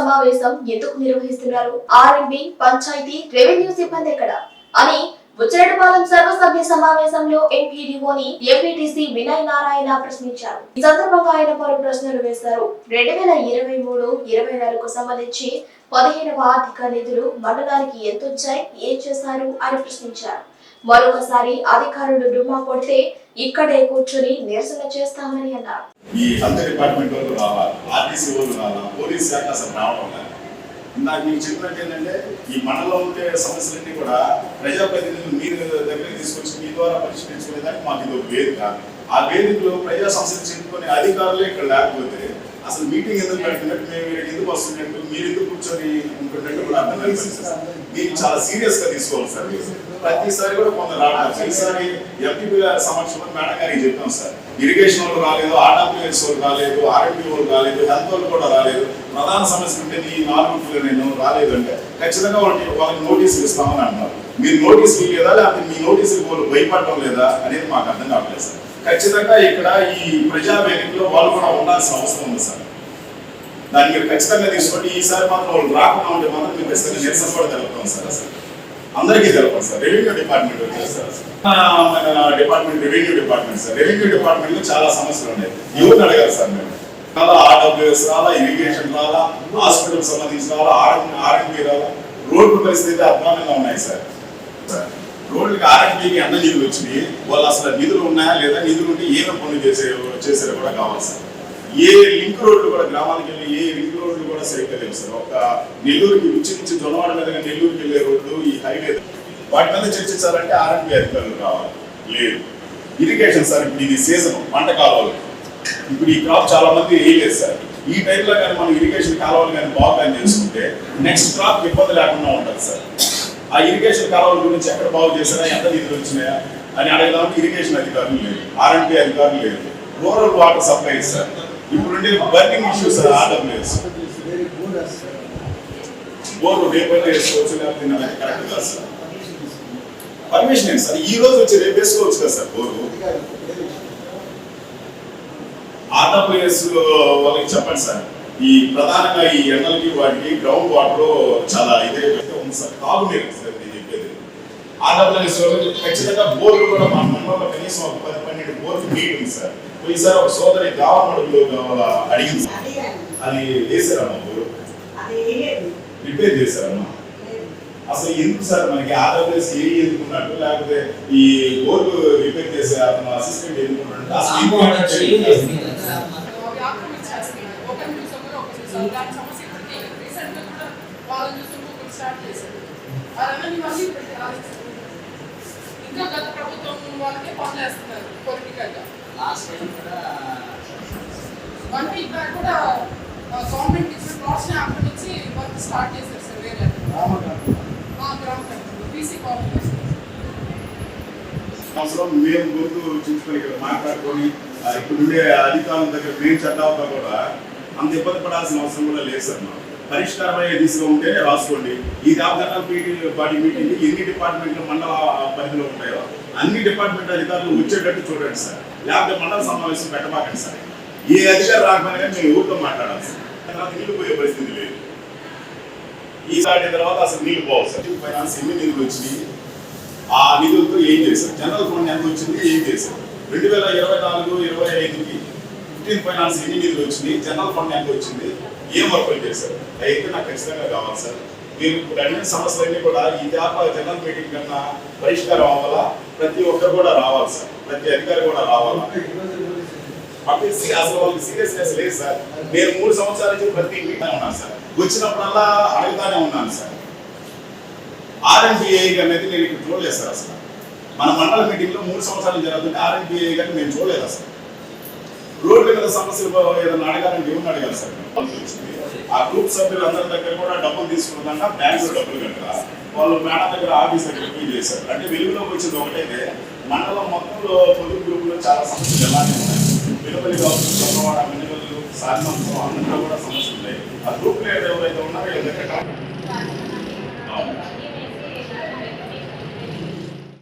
సమావేశం ఎందుకు నిర్వహిస్తున్నారు? ఆర్ఎంబి పంచాయతీ రెవెన్యూ సిబ్బంది ఎక్కడ? అని ముచ్చరడపాలెం సర్వసభ్య సమావేశంలో ఎంపీడీఓని ఎంపీటీసీ వినయ్ నారాయణ ప్రశ్నించారు. ఈ సందర్భంగా ఆయన పలు ప్రశ్నలు వేశారు. రెండు వేల ఇరవై మూడు ఇరవై నాలుగు సంబంధించి పదిహేనవ ఆర్థిక నిధులు మండలానికి ఎంతొచ్చాయి? ఏం చేశారు? అని ప్రశ్నించారు. మరొకసారి అధికారులు డుమ్మా కొడితే ఇక్కడే కూర్చొని నిరసన చేస్తామని అన్నారు. ఈ హెల్త్ డిపార్ట్మెంట్ వాళ్ళు రావాలి ఆర్టీసీ వాళ్ళు రావాలి పోలీస్ శాఖ అసలు రావడం లేదు ఇందాక మీకు చెప్పినట్టు ఏంటంటే ఈ మండలంలో ఉండే సమస్యలన్నీ కూడా ప్రజాప్రతినిధులు మీరు దగ్గరికి తీసుకొచ్చి మీ ద్వారా పరిష్కరించుకునేదానికి మాకు ఇది ఒక కాదు ఆ వేదికలో ప్రజా సమస్యలు చెప్పుకునే అధికారులే ఇక్కడ లేకపోతే అసలు మీటింగ్ ఎందుకు పెడుతున్నట్టు మేము ఎందుకు వస్తున్నట్టు? మీరు ఎందుకు కూర్చొని ఉంటున్నట్టు కూడా అర్థం దీన్ని చాలా సీరియస్గా తీసుకోవాలి సార్. ప్రతిసారి కూడా కొందరు రావడం ఈసారి ఎంపీపీ గారి సమక్షంలో మేడం గారికి చెప్పాం సార్? ఇరిగేషన్ వాళ్ళు రాలేదు ఆర్డబ్ల్యూఎస్ వాళ్ళు రాలేదు ఆర్ఎంపీ వాళ్ళు రాలేదు హెల్త్ వాళ్ళు కూడా రాలేదు. ప్రధాన సమస్య ఉంటే ఈ నాలుగు నేను రాలేదు అంటే ఖచ్చితంగా వాళ్ళకి వాళ్ళకి నోటీసులు ఇస్తామని అంటున్నారు. మీరు నోటీసులు లేదా లేకపోతే మీ నోటీసులు వాళ్ళు భయపడటం లేదా? అనేది మాకు అర్థం కావట్లేదు సార్. ఖచ్చితంగా ఇక్కడ ఈ ప్రజా వేదికలో వాళ్ళు కూడా ఉండాల్సిన అవసరం ఉంది సార్. దాన్ని మీరు ఖచ్చితంగా తీసుకోండి. ఈసారి మాత్రం వాళ్ళు రాకుండా ఉంటే మాత్రం మీరు ఖచ్చితంగా నిరసన కూడా తెలుపుతాం సార్ అసలు. అందరికీ తెలపండి సార్. రెవెన్యూ డిపార్ట్మెంట్ వచ్చేస్తారు సార్. మన department revenue department sir. Revenue డిపార్ట్మెంట్లో చాలా సమస్యలు ఉన్నాయి. ఎవరిని అడగాలి సార్ మేము చాలా ఆర్డబ్ల్యూఎస్ రాలా ఇరిగేషన్ రాలా హాస్పిటల్ సంబంధించిన రాలా ఆర్ఎం ఆర్ఎంపీ రాలా. రోడ్డు పరిస్థితి అధ్వానంగా ఉన్నాయి సార్, రోడ్లకి ఆర్ఎంపీకి అన్న నిధులు వచ్చినాయి వాళ్ళు అసలు నిధులు ఉన్నాయా లేదా? నిధులు ఉంటే ఏమి పనులు చేసే చేసారో కూడా కావాలి సార్. ఏ లింక్ రోడ్లు కూడా గ్రామానికి వెళ్ళి ఏ లింక్ రోడ్లు కూడా సరిగ్గా లేవు సార్. ఒక నెల్లూరుకి ఉచ్చి నుంచి జొన్నవాడ మీదుగా నెల్లూరుకి వెళ్ళే రోడ్లు ఈ హైవే వాటి మీద చర్చించాలంటే ఆర్ఎంపీ అధికారులు కావాలి. లేదు. ఇరిగేషన్ సార్ ఇప్పుడు ఇది సీజన్ పంట కాలువలు. ఇప్పుడు ఈ క్రాప్ చాలా మంది వేయలేదు సార్. ఈ టైంలో కానీ మనం ఇరిగేషన్ కాలువలు కానీ బాగా కానీ చేసుకుంటే నెక్స్ట్ క్రాప్ ఇబ్బంది లేకుండా ఉంటుంది సార్. ఆ ఇరిగేషన్ కాలువల గురించి ఎక్కడ బాగు చేసినా ఎంత నిధులు వచ్చినాయా? అని అడగడానికి ఇరిగేషన్ అధికారులు లేదు ఆర్ఎంపీ అధికారులు లేదు రూరల్ వాటర్ సప్లై సార్ ఇప్పుడుండే burning issues sir RWS very good board రేపైతే వేసుకోవచ్చు లేకపోతే కరెక్ట్ కాదు సార్ పర్మిషన్ ఏంటి సార్ ఈ రోజు వచ్చి రేపు వేసుకోవచ్చు కదా సార్ బోర్డు ఆర్డబ్ల్యూఎస్ వాళ్ళకి చెప్పండి సార్ ఈ ప్రధానంగా ఈ ఎండలకి వాటికి గ్రౌండ్ వాటర్ చాలా ఇదే ఉంది సార్. తాగునీరు సార్ నేను చెప్పేది వాళ్ళకి ఖచ్చితంగా బోర్లు కూడా మన మండలంలో కనీసం ఒక పది పన్నెండు బోర్లు ఉంది సార్. పోయిసారి ఒక సోదరి గావమడుగులో అడిగింది సార్ అడిగాను అది వేసారమ్మా బోరు రిపేర్ చేశారమ్మా. అసలు ఎందుకు సార్ మనకి ఆర్డబ్ల్యూఎస్ ఏ ఎందుకున్నట్టు లేకపోతే ఈ బోర్డు రిపేర్ చేసే అతను అసిస్టెంట్ అసలు వాళ్ళని స్టార్ట్ చేశారు. అవన్నీ మళ్ళీ ఇంకా గత ప్రభుత్వం వాళ్ళకే పనులు వేస్తున్నారు పొలిటికల్గా వన్ వీక్ కూడా గవర్నమెంట్ ఇచ్చిన ప్లాట్స్ని నుంచి వర్క్ స్టార్ట్ చేశారు సార్ వేరే మా గ్రామ బీసీ కాలనీ సంవత్సరం మేము గుర్తు చూసుకొని ఇక్కడ మాట్లాడుకొని ఆ, ఇప్పుడు ఉండే అధికారుల దగ్గర మేము చట్టాలతో కూడా అంత ఇబ్బంది పడాల్సిన అవసరం కూడా లేదు సార్ మాకు పరిష్కారమయ్యే దిశగా ఉంటేనే రాసుకోండి. ఈ దాపదనాల పీటీ బాడీ మీటింగ్ ఎన్ని డిపార్ట్మెంట్లు మండల పరిధిలో ఉంటాయో అన్ని డిపార్ట్మెంట్ అధికారులు వచ్చేటట్టు చూడండి సార్. లేకపోతే మండల సమావేశం పెట్టబాకండి సార్. ఏ అధికారి రాకపోయినా మేము ఊరితో మాట్లాడాలి సార్. తర్వాత నీళ్ళు పోయే పరిస్థితి లేదు. ఈసారి తర్వాత అసలు నీళ్ళు పోవు సార్. ఫైనాన్స్ ఎన్ని నిధులు వచ్చినాయి? ఆ నిధులతో ఏం చేశారు? జనరల్ ఫండ్ ఎంత వచ్చింది? ఏం చేశారు? రెండు వేల ఇరవై నాలుగు ఇరవై ఐదుకి ఫిఫ్టీన్ ఫైనాన్స్ ఎన్ని నిధులు వచ్చింది జనరల్ ఫండ్ ఎంత వచ్చింది. ఏం వర్కులు చేశారు? అయితే నాకు ఖచ్చితంగా కావాలి సార్. మీరు ఇప్పుడు అడిగిన సమస్యలన్నీ కూడా ఈ జాబ్ జనరల్ మీటింగ్ కన్నా పరిష్కారం అవ్వాలా? ప్రతి ఒక్కరు కూడా రావాలి సార్. ప్రతి అధికారి కూడా రావాలా? అసలు వాళ్ళకి సీరియస్నెస్ లేదు సార్. నేను మూడు సంవత్సరాల నుంచి ప్రతి మీటింగ్ ఉన్నాను సార్. వచ్చినప్పుడల్లా అడుగుతానే ఉన్నాను సార్. ఆర్ఎన్పిఐ అనేది నేను ఇక్కడ చూడలేదు సార్ అసలు. మన మండల మీటింగ్లో మూడు సంవత్సరాలు జరుగుతుంటే ఆర్ఎన్పిఐ గారిని నేను చూడలేదు అసలు. రోడ్ల మీద సమస్యలు ఏదైనా అడగాలంటే ఏమన్నా అడగాలి సార్. ఆ గ్రూప్ సభ్యులు అందరి దగ్గర కూడా డబ్బులు తీసుకున్నదంట బ్యాంక్ డబ్బులు కట్టరా వాళ్ళు మేడం దగ్గర ఆఫీస్ దగ్గర ఫీల్ చేశారు. అంటే వెలుగులోకి వచ్చింది ఒకటైతే మండలం మొత్తంలో పొదుపు గ్రూపులో చాలా సమస్యలు ఎలానే ఉన్నాయి. వెలుపలి కావచ్చు చొప్పవాడ మినుగలు సాధనంతో అందరిలో కూడా సమస్యలు ఉన్నాయి. ఆ గ్రూప్ లీడర్ ఎవరైతే ఉన్నారో వీళ్ళ దగ్గర అవును.